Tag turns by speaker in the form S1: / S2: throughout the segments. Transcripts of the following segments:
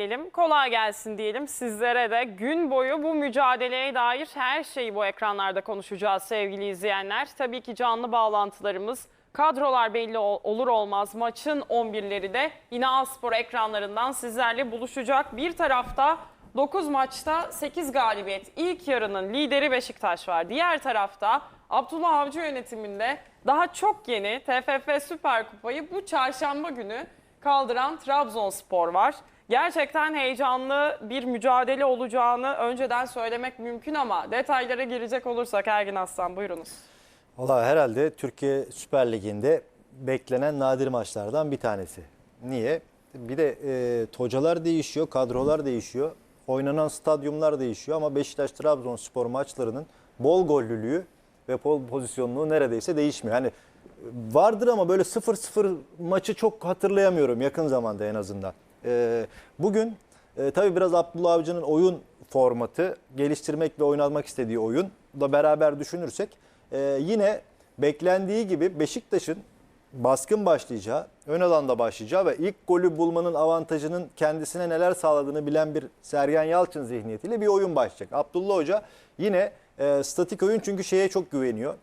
S1: diyelim. Kolay gelsin diyelim sizlere de. Gün boyu bu mücadeleye dair her şeyi bu ekranlarda konuşacağız sevgili izleyenler. Tabii ki canlı bağlantılarımız, kadrolar belli ol- olur olmaz maçın 11'leri de yine Aspor ekranlarından sizlerle buluşacak. Bir tarafta 9 maçta 8 galibiyet. İlk yarının lideri Beşiktaş var. Diğer tarafta Abdullah Avcı yönetiminde daha çok yeni TFF Süper Kupayı bu çarşamba günü kaldıran Trabzonspor var. Gerçekten heyecanlı bir mücadele olacağını önceden söylemek mümkün ama detaylara girecek olursak Ergin Aslan buyurunuz.
S2: Valla herhalde Türkiye Süper Ligi'nde beklenen nadir maçlardan bir tanesi. Niye? Bir de e, hocalar değişiyor, kadrolar değişiyor, oynanan stadyumlar değişiyor ama Beşiktaş-Trabzonspor maçlarının bol gollülüğü ve pozisyonluğu neredeyse değişmiyor. Hani vardır ama böyle 0-0 maçı çok hatırlayamıyorum yakın zamanda en azından. E, bugün e, tabii biraz Abdullah Avcı'nın oyun formatı, geliştirmek ve oynatmak istediği oyun da beraber düşünürsek e, yine beklendiği gibi Beşiktaş'ın baskın başlayacağı, ön alanda başlayacağı ve ilk golü bulmanın avantajının kendisine neler sağladığını bilen bir Sergen Yalçın zihniyetiyle bir oyun başlayacak. Abdullah Hoca yine e, statik oyun çünkü şeye çok güveniyor. E,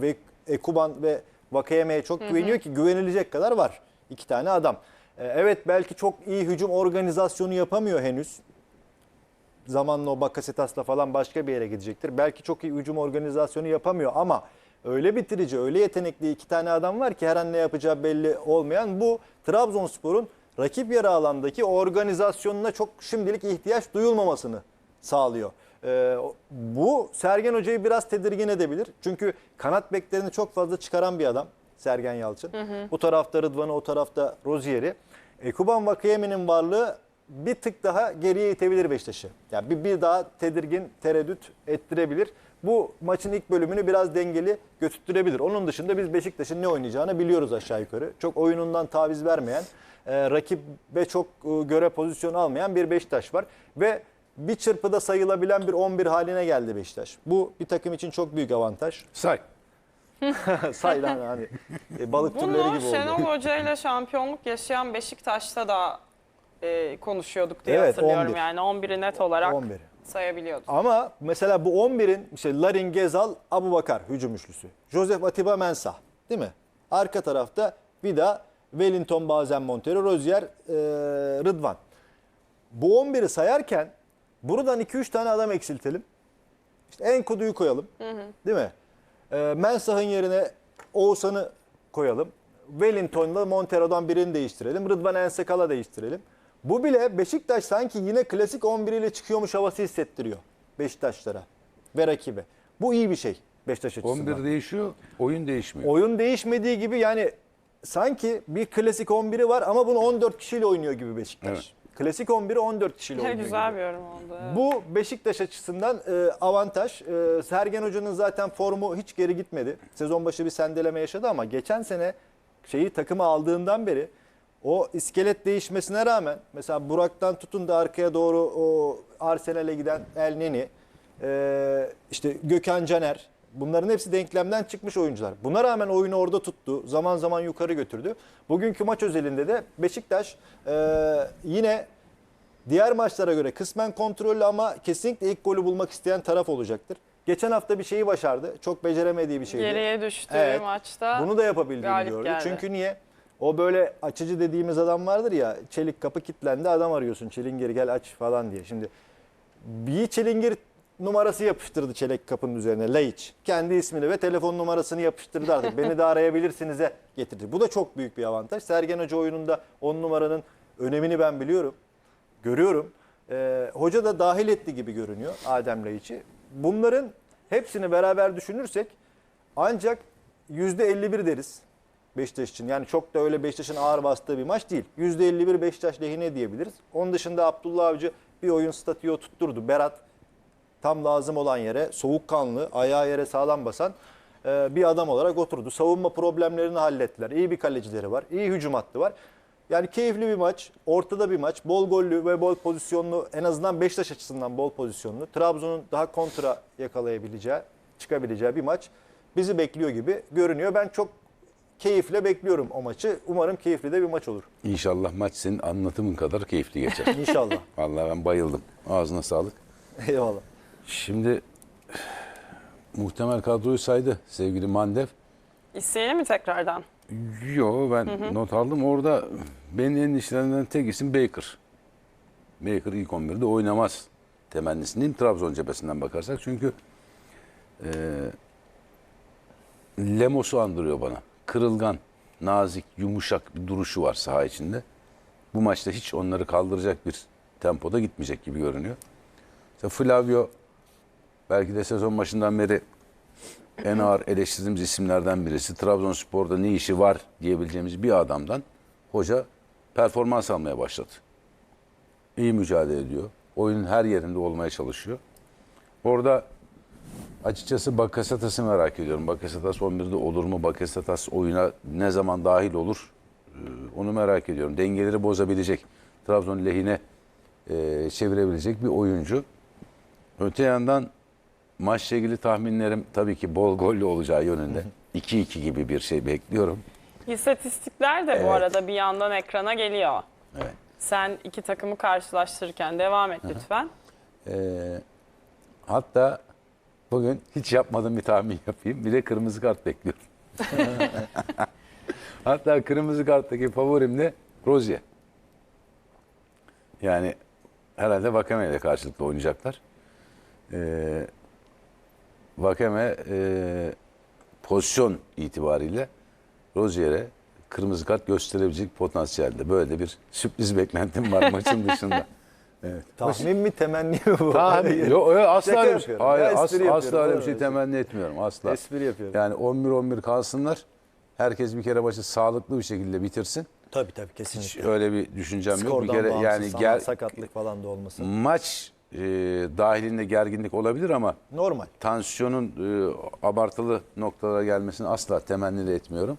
S2: ve Ekuban ve Vakayeme'ye çok güveniyor ki güvenilecek kadar var. iki tane adam. E, evet belki çok iyi hücum organizasyonu yapamıyor henüz zamanla o Bakasetas'la falan başka bir yere gidecektir. Belki çok iyi hücum organizasyonu yapamıyor ama öyle bitirici, öyle yetenekli iki tane adam var ki her an ne yapacağı belli olmayan bu Trabzonspor'un rakip yarı alandaki organizasyonuna çok şimdilik ihtiyaç duyulmamasını sağlıyor. Ee, bu Sergen Hoca'yı biraz tedirgin edebilir. Çünkü kanat beklerini çok fazla çıkaran bir adam Sergen Yalçın. Bu tarafta Rıdvan'ı, o tarafta Rozier'i. Ekuban Vakayeme'nin varlığı bir tık daha geriye itebilir Beşiktaş'ı. Yani bir, bir daha tedirgin, tereddüt ettirebilir. Bu maçın ilk bölümünü biraz dengeli götürtürebilir. Onun dışında biz Beşiktaş'ın ne oynayacağını biliyoruz aşağı yukarı. Çok oyunundan taviz vermeyen, e, rakibe çok e, göre pozisyon almayan bir Beşiktaş var. Ve bir çırpıda sayılabilen bir 11 haline geldi Beşiktaş. Bu bir takım için çok büyük avantaj.
S3: Say.
S2: Sayılan hani e, balık türleri
S1: Bunu
S2: gibi oldu.
S1: Şenol Hoca ile şampiyonluk yaşayan Beşiktaş'ta da e, konuşuyorduk diye
S2: Evet,
S1: hatırlıyorum
S2: 11.
S1: yani 11'i net olarak
S2: 11.
S1: sayabiliyorduk.
S2: Ama mesela bu 11'in işte Larin Gezal, Abu Bakar hücum üçlüsü. Joseph Atiba Mensah değil mi? Arka tarafta Vida, Wellington bazen Montero, Rozier, e, Rıdvan. Bu 11'i sayarken buradan 2-3 tane adam eksiltelim. İşte Enkudu'yu koyalım. Değil mi? E, Mensah'ın yerine Oğuzhan'ı koyalım. Wellington'la Montero'dan birini değiştirelim. Rıdvan Ensekal'a değiştirelim. Bu bile Beşiktaş sanki yine klasik 11 ile çıkıyormuş havası hissettiriyor Beşiktaşlara ve rakibe. Bu iyi bir şey Beşiktaş açısından.
S3: 11 değişiyor, oyun değişmiyor.
S2: Oyun değişmediği gibi yani sanki bir klasik 11'i var ama bunu 14 kişiyle oynuyor gibi Beşiktaş.
S3: Evet.
S2: Klasik 11'i 14 kişiyle oynuyor
S1: güzel
S2: gibi.
S1: bir yorum oldu. evet.
S2: Bu Beşiktaş açısından e, avantaj. E, Sergen Hoca'nın zaten formu hiç geri gitmedi. Sezon başı bir sendeleme yaşadı ama geçen sene şeyi takıma aldığından beri o iskelet değişmesine rağmen mesela Burak'tan tutun da arkaya doğru o Arsenal'e giden El Neni, e, işte Gökhan Caner bunların hepsi denklemden çıkmış oyuncular. Buna rağmen oyunu orada tuttu. Zaman zaman yukarı götürdü. Bugünkü maç özelinde de Beşiktaş e, yine Diğer maçlara göre kısmen kontrollü ama kesinlikle ilk golü bulmak isteyen taraf olacaktır. Geçen hafta bir şeyi başardı. Çok beceremediği bir şeydi.
S1: Geriye düştüğü
S2: Evet.
S1: maçta
S2: Bunu da yapabildiğini gördü.
S1: geldi.
S2: Çünkü niye? O böyle açıcı dediğimiz adam vardır ya. Çelik kapı kilitlendi adam arıyorsun. Çilingir gel aç falan diye. Şimdi bir çilingir numarası yapıştırdı çelik kapının üzerine. Laiç. Kendi ismini ve telefon numarasını yapıştırdı artık. Beni de arayabilirsinize getirdi. Bu da çok büyük bir avantaj. Sergen Hoca oyununda 10 numaranın önemini ben biliyorum görüyorum. Ee, hoca da dahil etti gibi görünüyor Adem Laiç'i. Bunların hepsini beraber düşünürsek ancak %51 deriz Beşiktaş için. Yani çok da öyle Beşiktaş'ın ağır bastığı bir maç değil. %51 Beşiktaş lehine diyebiliriz. Onun dışında Abdullah Avcı bir oyun statüyü tutturdu. Berat tam lazım olan yere soğukkanlı, ayağı yere sağlam basan e, bir adam olarak oturdu. Savunma problemlerini hallettiler. İyi bir kalecileri var. iyi hücum hattı var. Yani keyifli bir maç, ortada bir maç, bol gollü ve bol pozisyonlu, en azından Beşiktaş açısından bol pozisyonlu. Trabzon'un daha kontra yakalayabileceği, çıkabileceği bir maç bizi bekliyor gibi görünüyor. Ben çok keyifle bekliyorum o maçı. Umarım keyifli de bir maç olur.
S3: İnşallah maç senin anlatımın kadar keyifli geçer.
S2: İnşallah.
S3: Vallahi ben bayıldım. Ağzına sağlık.
S2: Eyvallah.
S3: Şimdi muhtemel kadroyu saydı sevgili Mandev.
S1: İsteyelim mi tekrardan?
S3: Yo ben not aldım. Orada benim endişelerimden tek isim Baker. Baker ilk 11'de oynamaz temennisindeyim Trabzon cephesinden bakarsak. Çünkü e, Lemos'u andırıyor bana. Kırılgan, nazik, yumuşak bir duruşu var saha içinde. Bu maçta hiç onları kaldıracak bir tempoda gitmeyecek gibi görünüyor. İşte Flavio belki de sezon başından beri en ağır eleştirdiğimiz isimlerden birisi. Trabzonspor'da ne işi var diyebileceğimiz bir adamdan hoca performans almaya başladı. İyi mücadele ediyor. Oyunun her yerinde olmaya çalışıyor. Orada açıkçası Bakasetas'ı merak ediyorum. Bakasetas 11'de olur mu? Bakasetas oyuna ne zaman dahil olur? Ee, Onu merak ediyorum. Dengeleri bozabilecek, Trabzon lehine e, çevirebilecek bir oyuncu. Öte yandan maçla ilgili tahminlerim tabii ki bol gollü olacağı yönünde. 2-2 gibi bir şey bekliyorum.
S1: İstatistikler de bu arada bir yandan ekrana geliyor.
S3: Evet.
S1: Sen iki takımı karşılaştırırken devam et lütfen.
S3: Ee, hatta bugün hiç yapmadığım bir tahmin yapayım. Bir de kırmızı kart bekliyorum. hatta kırmızı karttaki favorim de Rozier. Yani herhalde Vakame ile karşılıklı oynayacaklar. Ee, Vakame e, pozisyon itibariyle Rozier'e kırmızı kart gösterebilecek potansiyelde. Böyle de bir sürpriz beklentim var maçın dışında. Evet.
S2: Tahmin mi temenni mi bu?
S3: Tahmin. Yok yok asla öyle bir şey. Hayır, as- asla öyle bir şey temenni etmiyorum. Asla.
S2: Espri yapıyorum.
S3: Yani 11-11 kalsınlar. Herkes bir kere maçı sağlıklı bir şekilde bitirsin.
S2: Tabii tabii
S3: Hiç
S2: kesinlikle.
S3: öyle bir düşüncem yok. Bir
S2: Skordan
S3: kere yani gel,
S2: sakatlık falan da olmasın.
S3: maç e, dahilinde gerginlik olabilir ama
S2: Normal.
S3: tansiyonun e, abartılı noktalara gelmesini asla temenni de etmiyorum.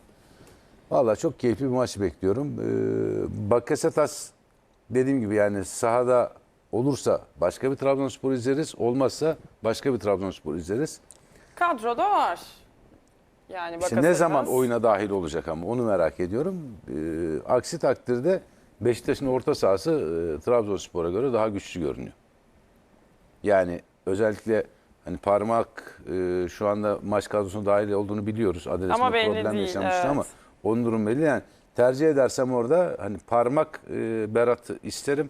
S3: Vallahi çok keyifli bir maç bekliyorum. E, Bakasetas dediğim gibi yani sahada olursa başka bir Trabzonspor izleriz. Olmazsa başka bir Trabzonspor izleriz.
S1: Kadroda var. Yani
S3: İşte ne zaman oyuna dahil olacak ama onu merak ediyorum. E, aksi takdirde Beşiktaş'ın orta sahası e, Trabzonspor'a göre daha güçlü görünüyor. Yani özellikle hani parmak e, şu anda maç kadrosuna dahil olduğunu biliyoruz.
S1: Ama
S3: Adresinde
S1: belli
S3: problem
S1: değil,
S3: yaşamıştı
S1: evet.
S3: ama onun durum belli. Yani tercih edersem orada hani parmak e, Berat isterim.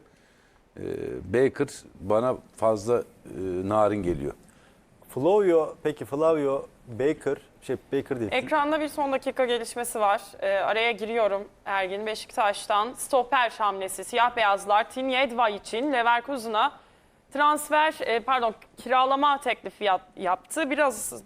S3: E, Baker bana fazla e, narin geliyor.
S2: Flavio, peki Flavio Baker, şey Baker değil.
S1: Ekranda bir son dakika gelişmesi var. Ee, araya giriyorum. Ergin Beşiktaş'tan stoper hamlesi siyah beyazlar Tinyedva için Leverkusen'a transfer e, pardon kiralama teklifi yap- yaptı. Biraz